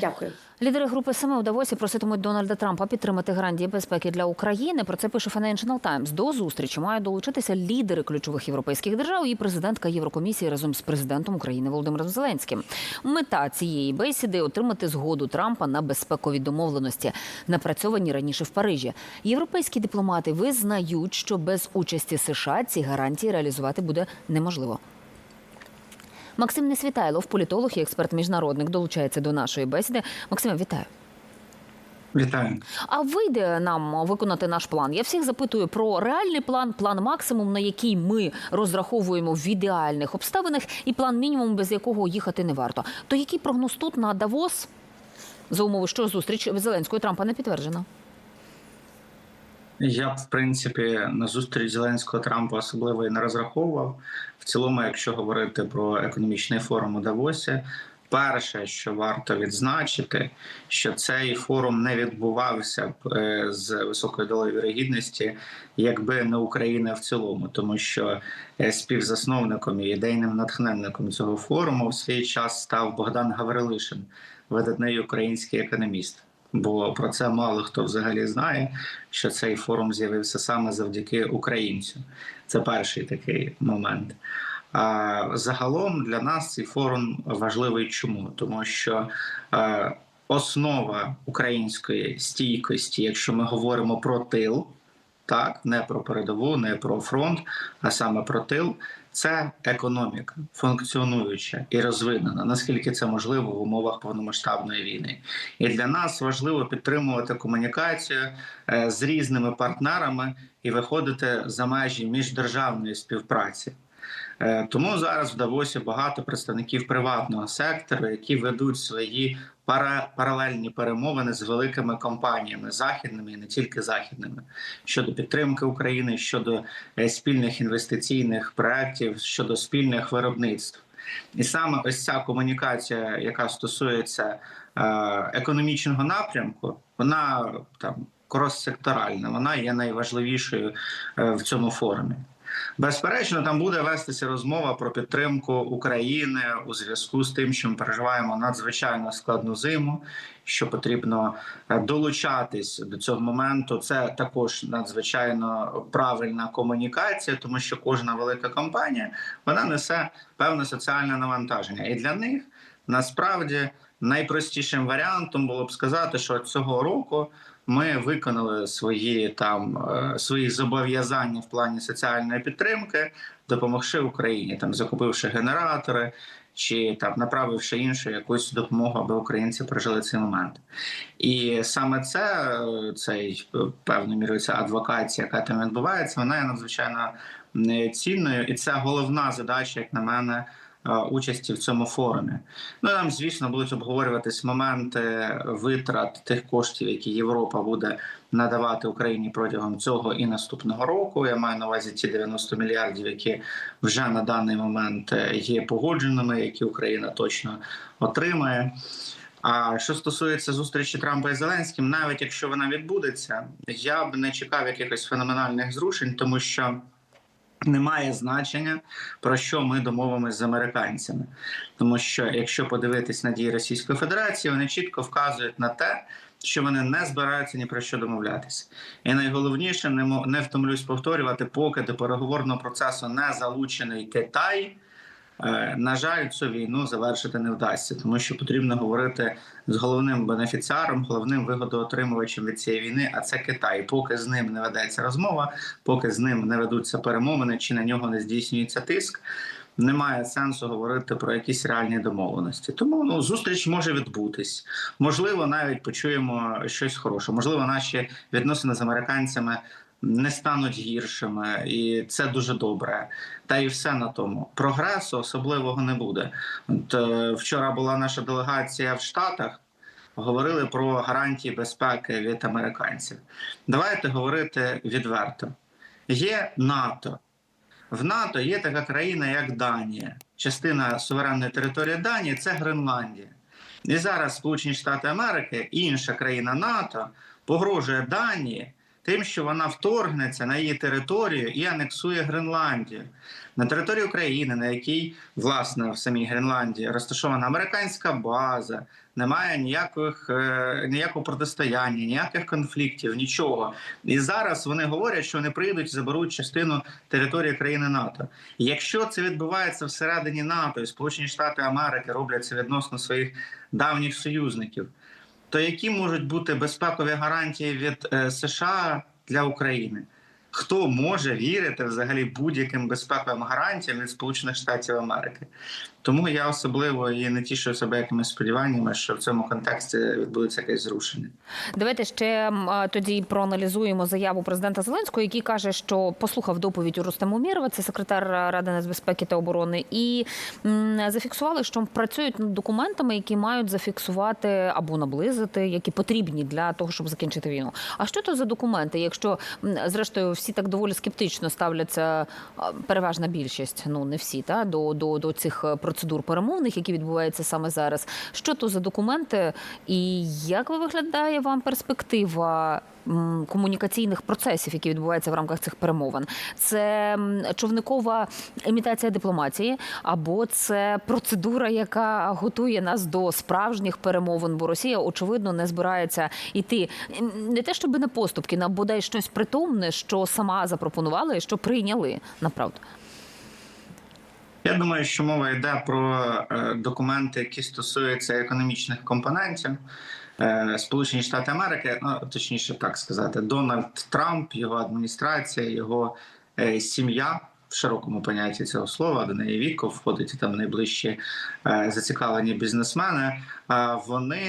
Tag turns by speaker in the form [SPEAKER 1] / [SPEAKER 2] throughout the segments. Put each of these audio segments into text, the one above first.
[SPEAKER 1] Дякую.
[SPEAKER 2] Лідери групи семи у Давосі проситимуть Дональда Трампа підтримати гарантії безпеки для України. Про це пише Financial Times. До зустрічі мають долучитися лідери ключових європейських держав і президентка Єврокомісії разом з президентом України Володимиром Зеленським. Мета цієї бесіди отримати згоду Трампа на безпекові домовленості, напрацьовані раніше в Парижі. Європейські дипломати визнають, що без участі США ці гарантії реалізувати буде неможливо. Максим Несвітайлов, політолог і експерт міжнародник, долучається до нашої бесіди. Максиме, вітаю.
[SPEAKER 3] Вітаю.
[SPEAKER 2] А вийде нам виконати наш план? Я всіх запитую про реальний план, план максимум, на який ми розраховуємо в ідеальних обставинах, і план мінімум, без якого їхати не варто. То який прогноз тут на Давос? За умови, що зустріч Зеленського і Трампа не підтверджена.
[SPEAKER 3] Я б в принципі на зустріч Зеленського Трампа особливо і не розраховував. В цілому, якщо говорити про економічний форум у Давосі, перше, що варто відзначити, що цей форум не відбувався б е, з високою долею вірогідності, якби не Україна в цілому, тому що е, співзасновником і ідейним натхненником цього форуму в свій час став Богдан Гаврилишин, видатний український економіст. Бо про це мало хто взагалі знає, що цей форум з'явився саме завдяки українцю. Це перший такий момент. А загалом для нас цей форум важливий. Чому? Тому що е, основа української стійкості, якщо ми говоримо про тил, так не про передову, не про фронт, а саме про тил. Це економіка функціонуюча і розвинена, наскільки це можливо в умовах повномасштабної війни. І для нас важливо підтримувати комунікацію е, з різними партнерами і виходити за межі міждержавної співпраці. Е, Тому зараз в Давосі багато представників приватного сектору, які ведуть свої пара- паралельні перемовини з великими компаніями західними і не тільки західними щодо підтримки України, щодо е, спільних інвестиційних проєктів, щодо спільних виробництв. І саме ось ця комунікація, яка стосується е, економічного напрямку, вона там крос-секторальна, вона є найважливішою в цьому форумі. Безперечно, там буде вестися розмова про підтримку України у зв'язку з тим, що ми переживаємо надзвичайно складну зиму, що потрібно е, долучатись до цього моменту. Це також надзвичайно правильна комунікація, тому що кожна велика компанія вона несе певне соціальне навантаження, і для них насправді найпростішим варіантом було б сказати, що цього року ми виконали свої там е, свої зобов'язання в плані соціальної підтримки, допомогши Україні, там закупивши генератори чи там направивши іншу якусь допомогу, аби українці прожили цей момент. І саме це е, цей е, певною мірою ця адвокація, яка там відбувається, вона є надзвичайно цінною, і це головна задача, як на мене. Е, Участі в цьому форумі. Ну і там, звісно, будуть обговорюватись моменти витрат тих коштів, які Європа буде надавати Україні протягом цього і наступного року. Я маю на увазі ті 90 мільярдів, які вже на даний момент е, є погодженими, які Україна точно отримає. А що стосується зустрічі Трампа і Зеленським, навіть якщо вона відбудеться, я б не чекав якихось феноменальних зрушень, тому що. Немає значення про що ми домовимося з американцями, тому що якщо подивитись на дії Російської Федерації, вони чітко вказують на те, що вони не збираються ні про що домовлятися. І найголовніше не втомлюсь повторювати, поки до переговорного процесу не залучений Китай. Е, На жаль, цю війну завершити не вдасться, тому що потрібно говорити з головним бенефіціаром, головним вигодоотримувачем від цієї війни, а це Китай. Поки з ним не ведеться розмова, поки з ним не ведуться перемовини, чи на нього не здійснюється тиск. Немає сенсу говорити про якісь реальні домовленості. Тому ну зустріч може відбутись. Можливо, навіть почуємо щось хороше. Можливо, наші відносини з американцями не стануть гіршими, і це дуже добре. Та і все на тому. Прогресу особливого не буде. От, е, вчора була наша делегація в Штатах. Говорили про гарантії безпеки від американців. Давайте говорити відверто. Є НАТО. В НАТО є така країна, як Данія. Частина суверенної території Данії це Гренландія. І зараз Сполучені Штати Америки, інша країна НАТО, погрожує Данії тим, що вона вторгнеться на її територію і анексує Гренландію. На території України, на якій власне в самій Гренландії розташована американська база, немає ніяких е, ніякого протистояння, ніяких конфліктів, нічого. І зараз вони говорять, що вони прийдуть і заберуть частину території країни НАТО. І Якщо це відбувається всередині НАТО, і Сполучені Штати Америки роблять це відносно своїх давніх союзників, то які можуть бути безпекові гарантії від е, США для України? Хто може вірити взагалі будь-яким безпековим гарантіям від Сполучених Штатів Америки? Тому я особливо і не тішу себе якимись сподіваннями, що в цьому контексті відбудеться якесь зрушення.
[SPEAKER 2] Давайте ще тоді проаналізуємо заяву президента Зеленського, який каже, що послухав доповідь у Рустему Умєрова, це секретар Ради нацбезпеки та оборони, і зафіксували, що працюють над документами, які мають зафіксувати або наблизити, які потрібні для того, щоб закінчити війну. А що то за документи? Якщо зрештою всі так доволі скептично ставляться, переважна більшість, ну не всі, та до, до, до цих е, процедур перемовних, які відбуваються саме зараз. Що то за документи, і як ви виглядає вам перспектива? Комунікаційних процесів, які відбуваються в рамках цих перемовин, це човникова імітація дипломатії, або це процедура, яка готує нас до справжніх перемовин, бо Росія очевидно не збирається йти не те, щоб на поступки, на бодай щось притомне, що сама запропонувала і що прийняли направду.
[SPEAKER 3] Я думаю, що мова йде про е, документи, які стосуються економічних компонентів. Е, Сполучені Штати Америки, ну точніше так сказати, Дональд Трамп, його адміністрація, його е, сім'я в широкому понятті цього слова, до неї віку входить там найближчі е, зацікавлені бізнесмени. Вони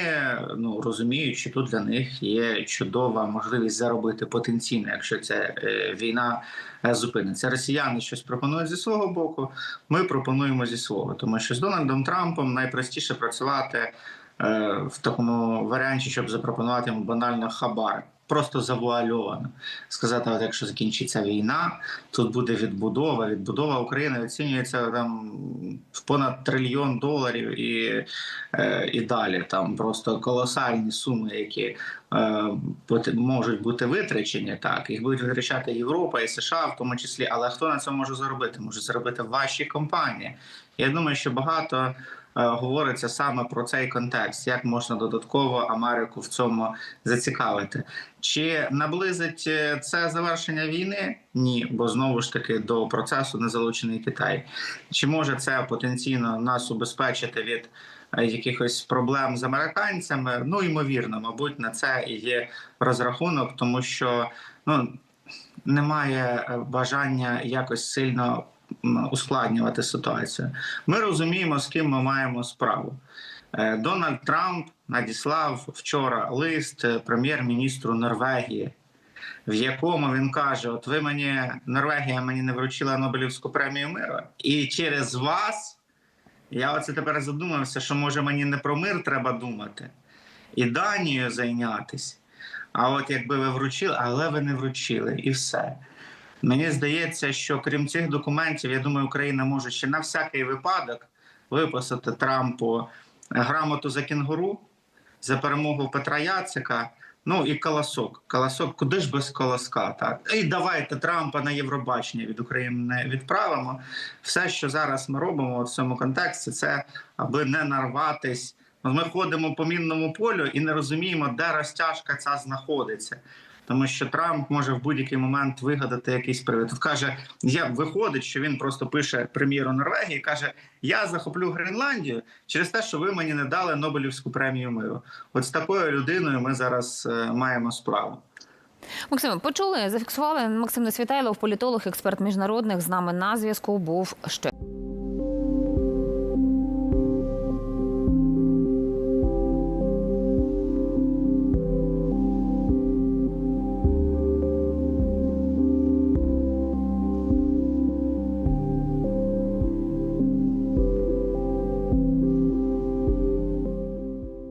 [SPEAKER 3] ну розуміють, що тут для них є чудова можливість заробити потенційно, якщо ця війна зупиниться. Росіяни щось пропонують зі свого боку. Ми пропонуємо зі свого, тому що з Дональдом Трампом найпростіше працювати в такому варіанті, щоб запропонувати йому банально хабар. Просто завуальовано сказати, от якщо закінчиться війна, тут буде відбудова. Відбудова України оцінюється там в понад трильйон доларів і, е, і далі. Там просто колосальні суми, які е, можуть бути витрачені. Так їх будуть витрачати Європа і США, в тому числі. Але хто на цьому може заробити? Може заробити ваші компанії. Я думаю, що багато е, говориться саме про цей контекст, як можна додатково Америку в цьому зацікавити. Чи наблизить е, це завершення війни? Ні, бо знову ж таки до процесу не залучений Китай. Чи може це потенційно нас убезпечити від е, якихось проблем з американцями? Ну ймовірно, мабуть, на це і є розрахунок, тому що ну немає е, бажання якось сильно ускладнювати ситуацію. Ми розуміємо, з ким ми маємо справу. Е, Дональд Трамп надіслав вчора лист прем'єр-міністру Норвегії, в якому він каже: От ви мені Норвегія мені не вручила Нобелівську премію миру, і через вас я оце тепер задумався, що може мені не про мир треба думати, і Данію зайнятися. А от якби ви вручили, але ви не вручили, і все. Мені здається, що крім цих документів, я думаю, Україна може ще на всякий випадок виписати Трампу грамоту за кінгуру за перемогу Петра Яцика. Ну і колосок. Колосок, куди ж без колоска? Так і давайте Трампа на Євробачення від України відправимо. Все, що зараз ми робимо в цьому контексті, це аби не нарватись. Ми ходимо по мінному полю і не розуміємо, де розтяжка ця знаходиться. Тому що Трамп може в будь-який момент вигадати якийсь привід. Каже, я виходить, що він просто пише прем'єру Норвегії, каже: Я захоплю Гренландію через те, що ви мені не дали Нобелівську премію миру. От з такою людиною ми зараз е, маємо справу.
[SPEAKER 2] Максиме, почули, зафіксували. Максим Несвітайлов, політолог, експерт міжнародних з нами на зв'язку був ще.